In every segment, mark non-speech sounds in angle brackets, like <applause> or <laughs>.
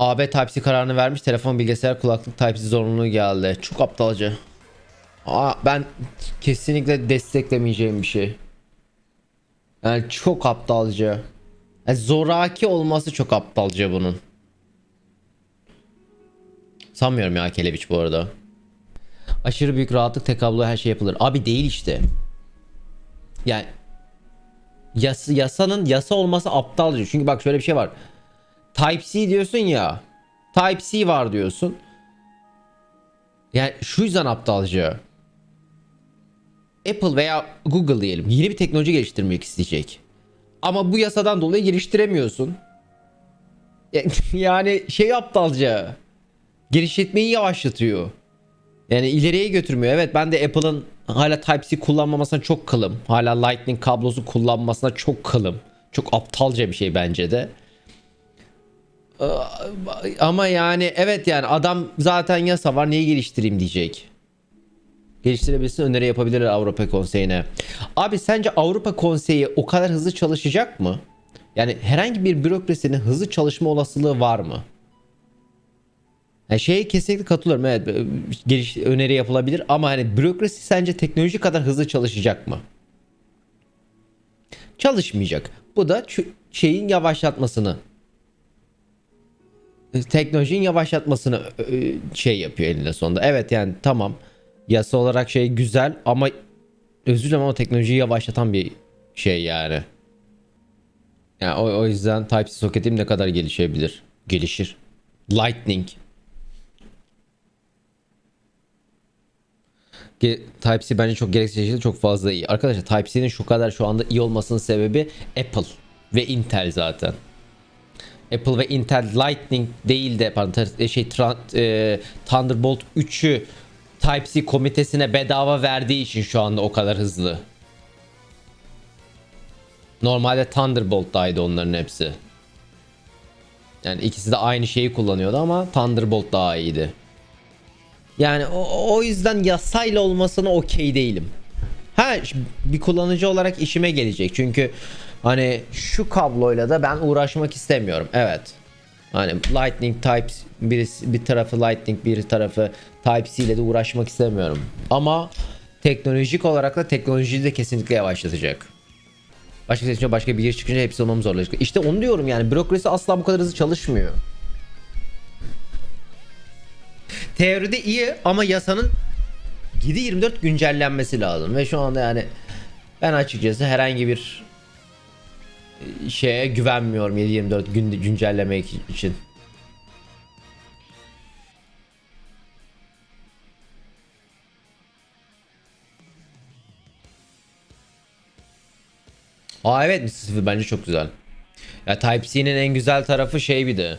AB Type-C kararını vermiş. Telefon, bilgisayar, kulaklık Type-C zorunluluğu geldi. Çok aptalca. Aa, ben kesinlikle desteklemeyeceğim bir şey. Yani çok aptalca. Yani zoraki olması çok aptalca bunun. Sanmıyorum ya Kelebiç bu arada. Aşırı büyük rahatlık tek her şey yapılır. Abi değil işte. Yani yas yasanın yasa olması aptalca. Çünkü bak şöyle bir şey var. Type-C diyorsun ya. Type-C var diyorsun. Yani şu yüzden aptalca. Apple veya Google diyelim yeni bir teknoloji geliştirmek isteyecek. Ama bu yasadan dolayı geliştiremiyorsun. <laughs> Yani şey aptalca. Geliştirmeyi yavaşlatıyor. Yani ileriye götürmüyor. Evet ben de Apple'ın hala Type-C kullanmamasına çok kılım. Hala Lightning kablosu kullanmasına çok kılım. Çok aptalca bir şey bence de. Ee, Ama yani evet yani adam zaten yasa var niye geliştireyim diyecek. Geliştirebilsin öneri yapabilirler Avrupa Konseyi'ne. Abi sence Avrupa Konseyi o kadar hızlı çalışacak mı? Yani herhangi bir bürokrasinin hızlı çalışma olasılığı var mı? Yani şeye kesinlikle katılıyorum. Evet, geliş, öneri yapılabilir ama hani bürokrasi sence teknoloji kadar hızlı çalışacak mı? Çalışmayacak. Bu da şeyin yavaşlatmasını teknolojinin yavaşlatmasını e, şey yapıyor elinde sonunda. Evet yani tamam. Yasa olarak şey güzel ama özür dilerim ama teknolojiyi yavaşlatan bir şey yani. Yani o, o yüzden Type-C soketim ne kadar gelişebilir? Gelişir. Lightning. Type-C bence çok gereksiz şekilde çok fazla iyi. Arkadaşlar Type-C'nin şu kadar şu anda iyi olmasının sebebi Apple ve Intel zaten. Apple ve Intel Lightning değil de pardon tar- şey e, Thunderbolt 3'ü Type-C komitesine bedava verdiği için şu anda o kadar hızlı. Normalde Thunderbolt'taydı onların hepsi. Yani ikisi de aynı şeyi kullanıyordu ama Thunderbolt daha iyiydi. Yani o, o yüzden yasayla olmasına okey değilim. Ha bir kullanıcı olarak işime gelecek. Çünkü hani şu kabloyla da ben uğraşmak istemiyorum. Evet. Hani Lightning Type birisi bir tarafı Lightning bir tarafı Type-C ile de uğraşmak istemiyorum. Ama teknolojik olarak da teknolojiyi de kesinlikle yavaşlatacak. Başka seçince başka bir giriş çıkınca hepsi olmamız zorlaşacak. İşte onu diyorum yani bürokrasi asla bu kadar hızlı çalışmıyor. Teoride iyi ama yasanın 7-24 güncellenmesi lazım ve şu anda yani ben açıkçası herhangi bir e, şeye güvenmiyorum 7-24 gün güncellemek için. Aa evet Mississippi bence çok güzel. Ya Type-C'nin en güzel tarafı şey bir de.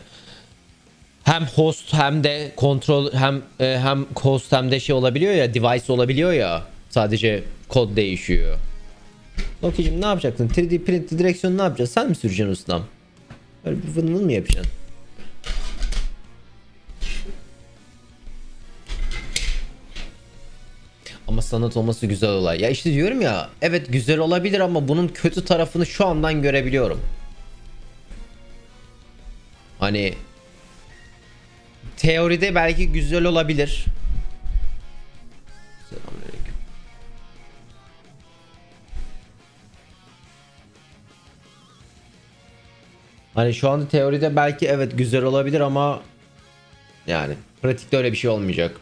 Hem host hem de kontrol hem e, hem host hem de şey olabiliyor ya device olabiliyor ya. Sadece kod değişiyor. Loki'cim ne yapacaksın? 3D print direksiyonu ne yapacaksın? Sen mi süreceksin ustam? Böyle bir fırının mı yapacaksın? Ama sanat olması güzel olay. Ya işte diyorum ya evet güzel olabilir ama bunun kötü tarafını şu andan görebiliyorum. Hani teoride belki güzel olabilir. Selamünaleyküm. Hani şu anda teoride belki evet güzel olabilir ama yani pratikte öyle bir şey olmayacak.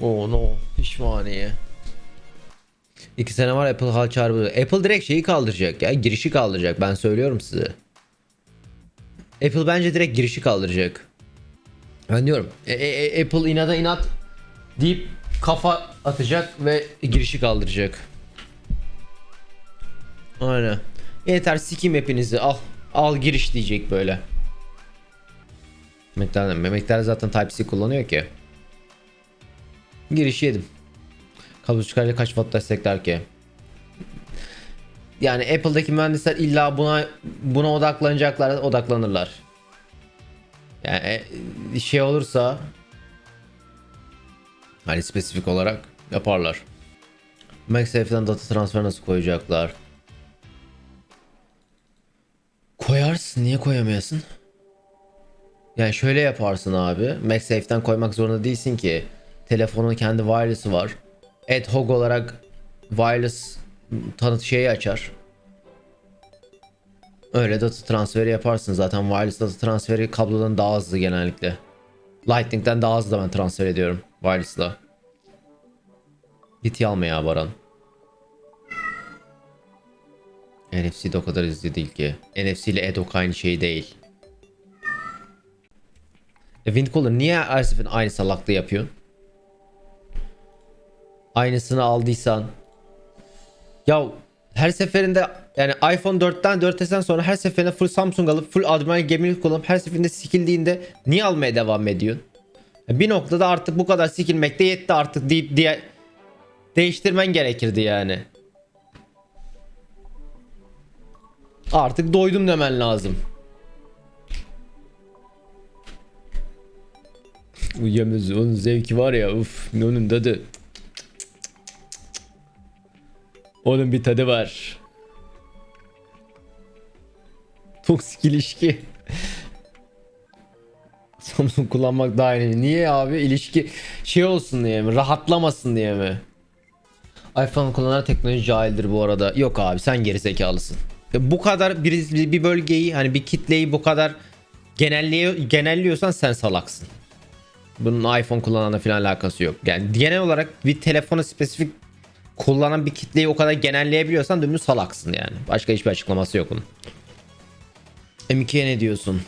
Oh no pişmaniye. İki sene var Apple hal çağrı. Apple direkt şeyi kaldıracak ya girişi kaldıracak ben söylüyorum size. Apple bence direkt girişi kaldıracak. Ben diyorum e- e- e- Apple inada inat deyip kafa atacak ve girişi kaldıracak. Aynen. Yeter sikim hepinizi al. Al giriş diyecek böyle. Memekler, memekler zaten Type-C kullanıyor ki. Giriş yedim. Kablo çıkarınca kaç watt destekler ki? Yani Apple'daki mühendisler illa buna buna odaklanacaklar, odaklanırlar. Yani e, şey olursa Hani spesifik olarak yaparlar. MagSafe'den data transfer nasıl koyacaklar? Koyarsın niye koyamayasın? Yani şöyle yaparsın abi. MagSafe'den koymak zorunda değilsin ki. Telefonun kendi wireless'ı var. Ad hoc olarak wireless tanıt şeyi açar. Öyle data transferi yaparsın. Zaten wireless data transferi kablodan daha hızlı genellikle. Lightning'den daha hızlı ben transfer ediyorum wireless'la. Git alma ya Baran. NFC de o kadar hızlı değil ki. NFC ile Edok aynı şey değil. E Windcaller niye seferinde aynı salaklığı yapıyorsun? Aynısını aldıysan. Ya her seferinde yani iPhone 4'ten 4S'ten sonra her seferinde full Samsung alıp full Admiral Gemini kullanıp her seferinde sikildiğinde niye almaya devam ediyorsun? Bir noktada artık bu kadar sikilmekte yetti artık deyip diye değiştirmen gerekirdi yani. Artık doydum demen lazım. Uyuyamaz onun zevki var ya uf onun tadı. Onun bir tadı var. Toksik ilişki. <laughs> Samsung kullanmak daha iyi. Niye abi? İlişki şey olsun diye mi? Rahatlamasın diye mi? iPhone kullanan teknoloji cahildir bu arada. Yok abi sen geri zekalısın. Bu kadar bir, bir bölgeyi hani bir kitleyi bu kadar genelliyor, genelliyorsan sen salaksın. Bunun iPhone kullananla falan alakası yok. Yani genel olarak bir telefonu spesifik kullanan bir kitleyi o kadar genelleyebiliyorsan dümdüz salaksın yani. Başka hiçbir açıklaması yok bunun. M2'ye ne diyorsun?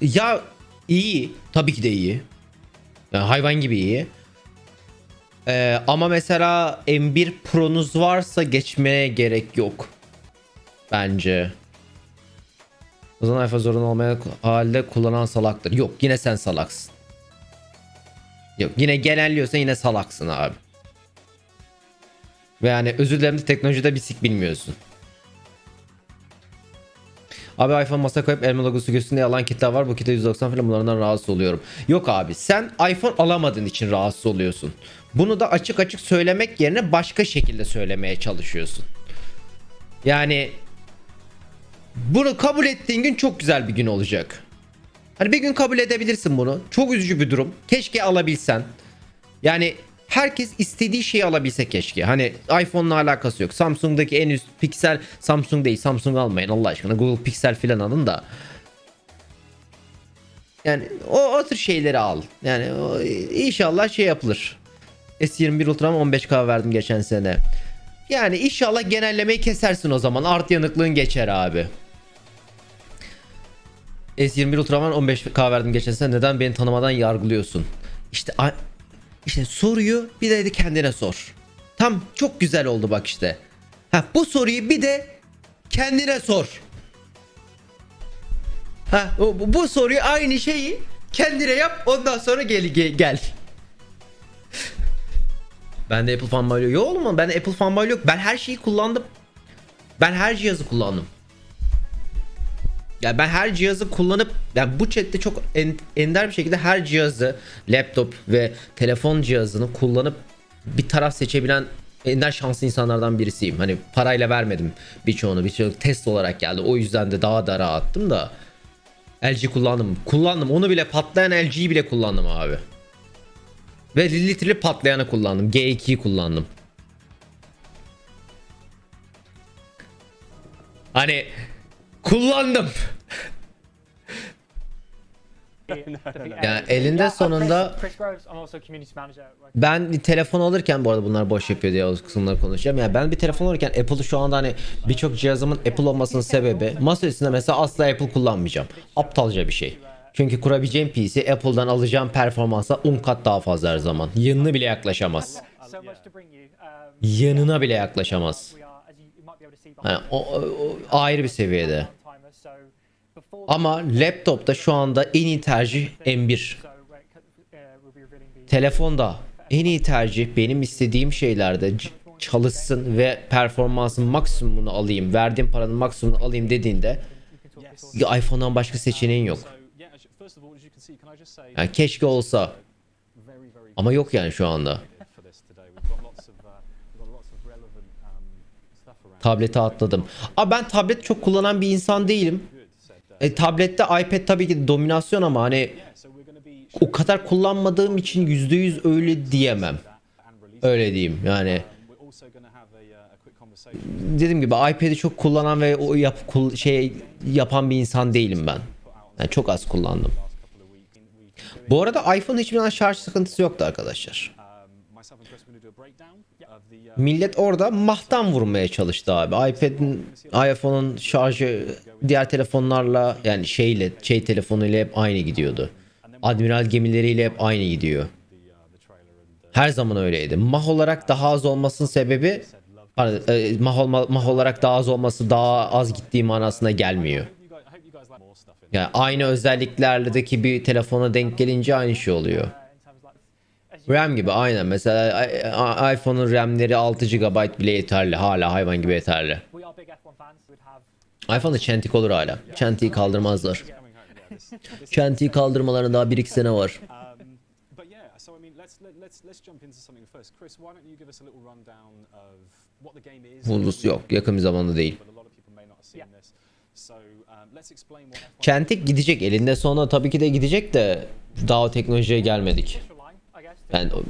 Ya iyi. Tabii ki de iyi. Yani hayvan gibi iyi. Ee, ama mesela M1 Pro'nuz varsa geçmeye gerek yok. Bence. O zaman iPhone zorunlu olmayan halde kullanan salaktır. Yok yine sen salaksın. Yok yine genelliyorsan yine salaksın abi. Ve yani özür dilerim de teknolojide bir sik bilmiyorsun. Abi iPhone masaya koyup elma logosu göğsünde yalan kitle var. Bu kitle 190 falan bunlardan rahatsız oluyorum. Yok abi sen iPhone alamadığın için rahatsız oluyorsun. Bunu da açık açık söylemek yerine başka şekilde söylemeye çalışıyorsun. Yani bunu kabul ettiğin gün çok güzel bir gün olacak. Hani bir gün kabul edebilirsin bunu. Çok üzücü bir durum. Keşke alabilsen. Yani herkes istediği şeyi alabilse keşke. Hani iPhone'la alakası yok. Samsung'daki en üst Pixel Samsung değil. Samsung almayın Allah aşkına. Google Pixel filan alın da. Yani o, o tür şeyleri al. Yani o, inşallah şey yapılır. S21 Ultra'ma 15K verdim geçen sene. Yani inşallah genellemeyi kesersin o zaman. Art yanıklığın geçer abi. S21 Ultraman 15K verdim geçen sene. Neden beni tanımadan yargılıyorsun? İşte işte soruyu bir de kendine sor. Tam çok güzel oldu bak işte. Ha bu soruyu bir de kendine sor. Ha bu, bu soruyu aynı şeyi kendine yap ondan sonra gel gel. gel. <laughs> Bende Apple fanboy yok. Yok oğlum bende Apple fanboy yok. Ben her şeyi kullandım. Ben her cihazı kullandım. Ya ben her cihazı kullanıp yani bu chatte çok en- ender bir şekilde her cihazı laptop ve telefon cihazını kullanıp bir taraf seçebilen ender şanslı insanlardan birisiyim. Hani parayla vermedim birçoğunu. Birçoğu test olarak geldi. O yüzden de daha da rahattım da. LG kullandım. Kullandım. Onu bile patlayan LG'yi bile kullandım abi. Ve litreli patlayanı kullandım. G2'yi kullandım. Hani kullandım. Yani elinde sonunda ben bir telefon alırken bu arada bunlar boş yapıyor diye o kısımları konuşacağım. Yani ben bir telefon alırken Apple'ı şu anda hani birçok cihazımın Apple olmasının sebebi masa üstünde mesela asla Apple kullanmayacağım. Aptalca bir şey. Çünkü kurabileceğim PC Apple'dan alacağım performansa 10 kat daha fazla her zaman. Yanına bile yaklaşamaz. Um, Yanına bile yaklaşamaz. Yani o, o- ayrı bir seviyede. Ama laptopta şu anda en iyi tercih M1. so where it co- uh, we'll be revealing the Telefonda en iyi tercih benim istediğim şeylerde çalışsın ve performansın maksimumunu alayım, verdiğim paranın maksimumunu alayım dediğinde iPhone'dan başka seçeneğin yok. Yani keşke olsa. Ama yok yani şu anda. Tablete atladım. Abi ben tablet çok kullanan bir insan değilim. E, tablette iPad tabii ki dominasyon ama hani o kadar kullanmadığım için %100 öyle diyemem. Öyle diyeyim yani. Dediğim gibi iPad'i çok kullanan ve o yap, şey yapan bir insan değilim ben. Yani çok az kullandım. Bu arada iPhone'un hiçbir zaman şarj sıkıntısı yoktu arkadaşlar. Uh, Millet orada mahtan vurmaya çalıştı abi. iPad'in, iPhone'un şarjı diğer telefonlarla yani şeyle, şey telefonuyla hep aynı gidiyordu. Admiral gemileriyle hep aynı gidiyor. Her zaman öyleydi. Mah olarak daha az olmasının sebebi e, mah, olma, mah olarak daha az olması daha az gittiği manasına gelmiyor. Yani aynı özelliklerdeki bir telefona denk gelince aynı şey oluyor. uh, in terms of like, as you RAM gibi aynen. Mesela iPhone'un RAM'leri 6 GB bile yeterli. Hala hayvan gibi yeterli. we are big F1 fans. We'd have iPhone'da çentik olur hala. Çentiği kaldırmazlar. Çentiği kaldırmalarına daha 1-2 sene var. So yok. Yakın bir zamanda değil. But a lot of people may not have seen this. So let's explain what F1 Çentik gidecek. Elinde sonra tabii ki de gidecek de daha o teknolojiye gelmedik. F1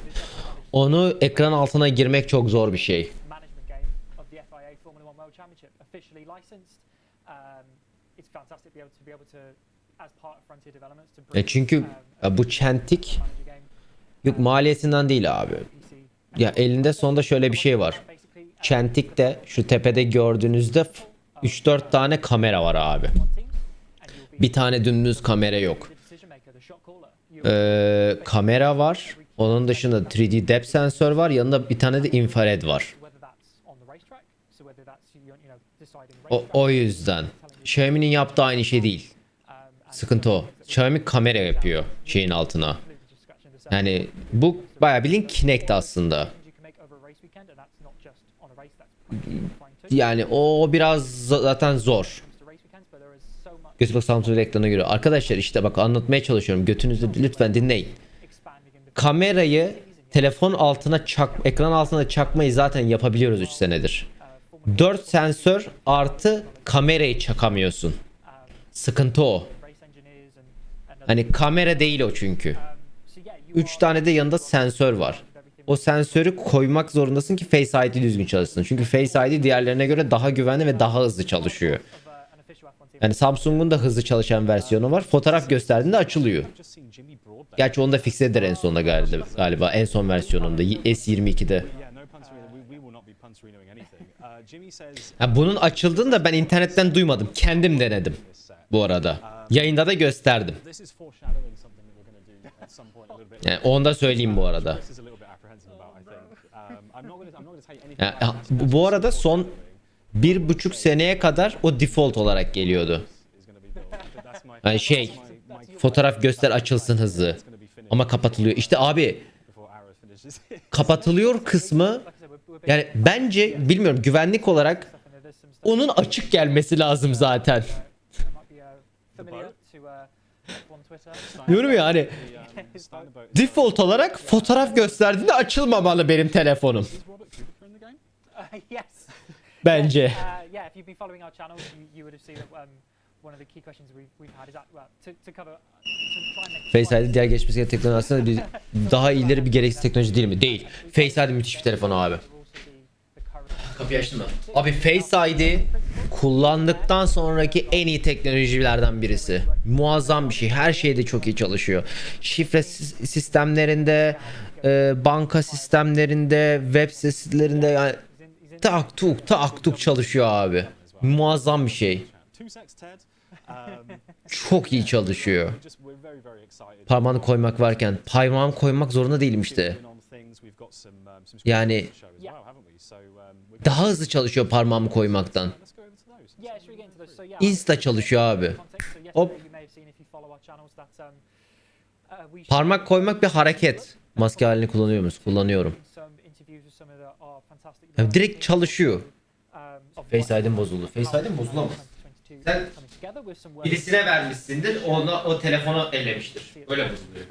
onu ekran altına girmek çok zor bir şey. Um, E çünkü um, ya bu çentik game, yok maliyetinden değil abi. PC. Ya elinde sonunda şöyle bir şey var. Um, Çentik'te şu tepede gördüğünüzde 3-4 tane kamera var abi. Bir tane dümdüz kamera yok. the decision maker, the Ee, kamera var. Onun dışında 3D depth sensör var. Yanında bir tane de infrared var. O, o yüzden. Xiaomi'nin yaptığı aynı şey değil. Sıkıntı o. Xiaomi kamera yapıyor şeyin altına. Yani bu bayağı bilin Kinect aslında. Yani o biraz za- zaten zor. Bak Samsung ekrana göre. Arkadaşlar işte bak anlatmaya çalışıyorum. Götünüzü lütfen dinleyin. Kamerayı telefon altına çak, ekran altına çakmayı zaten yapabiliyoruz 3 senedir. uh, Formula 4 sensör artı kamerayı çakamıyorsun. Sıkıntı o. Hani kamera değil o çünkü. um, so yeah, you 3 are tane de yanında sensör var. O sensörü koymak zorundasın ki Face ID düzgün çalışsın. Çünkü Face ID diğerlerine göre daha güvenli ve daha hızlı çalışıyor. Yani Samsung'un da hızlı çalışan versiyonu var. Fotoğraf gösterdiğinde açılıyor. Gerçi onu da fixlediler en sonunda galiba. galiba. En son versiyonunda S22'de. Yeah, no puntery. We, we will not be punterinoing anything. Uh, Ha, bunun açıldığını da ben internetten duymadım. Kendim denedim bu arada. Yayında da gösterdim. Yani onu da söyleyeyim bu arada. Um, bu, bu arada son bir buçuk seneye kadar o default olarak geliyordu. Yani şey fotoğraf göster açılsın hızlı. Ama kapatılıyor. İşte abi kapatılıyor kısmı yani bence bilmiyorum güvenlik olarak onun açık gelmesi lazım zaten. that might be familiar to F1 Twitter. Diyorum ya hani default olarak fotoğraf gösterdiğinde açılmamalı benim telefonum. Uh. Bence. Uh, yeah, if you've been following our channel, you, you would have seen that um, one of the key questions we've, we've had is that well, to, to cover to try and make Face ID diğer geçmiş teknoloji aslında bir <laughs> daha ileri bir gereksiz teknoloji değil mi? Değil. Face ID müthiş bir telefon abi. Kapıyı açtın mı? Abi Face ID kullandıktan sonraki en iyi teknolojilerden birisi. Muazzam bir şey. Her şeyde çok iyi çalışıyor. Şifre sis- sistemlerinde, e, banka sistemlerinde, web sitelerinde yani tak tuk tak tuk çalışıyor abi. Muazzam bir şey. Çok iyi çalışıyor. Parmağını koymak varken parmağımı koymak zorunda değilim işte. Yani- Daha hızlı çalışıyor parmağımı koymaktan. Insta çalışıyor abi. Hop. Parmak koymak bir hareket. Maske halini kullanıyor musun? Kullanıyorum. Ya direkt çalışıyor. Face ID'm bozuldu. Face ID'm bozulamaz. 2022 Sen Birisine vermişsindir, ona o telefonu ellemiştir. Öyle bozuluyor.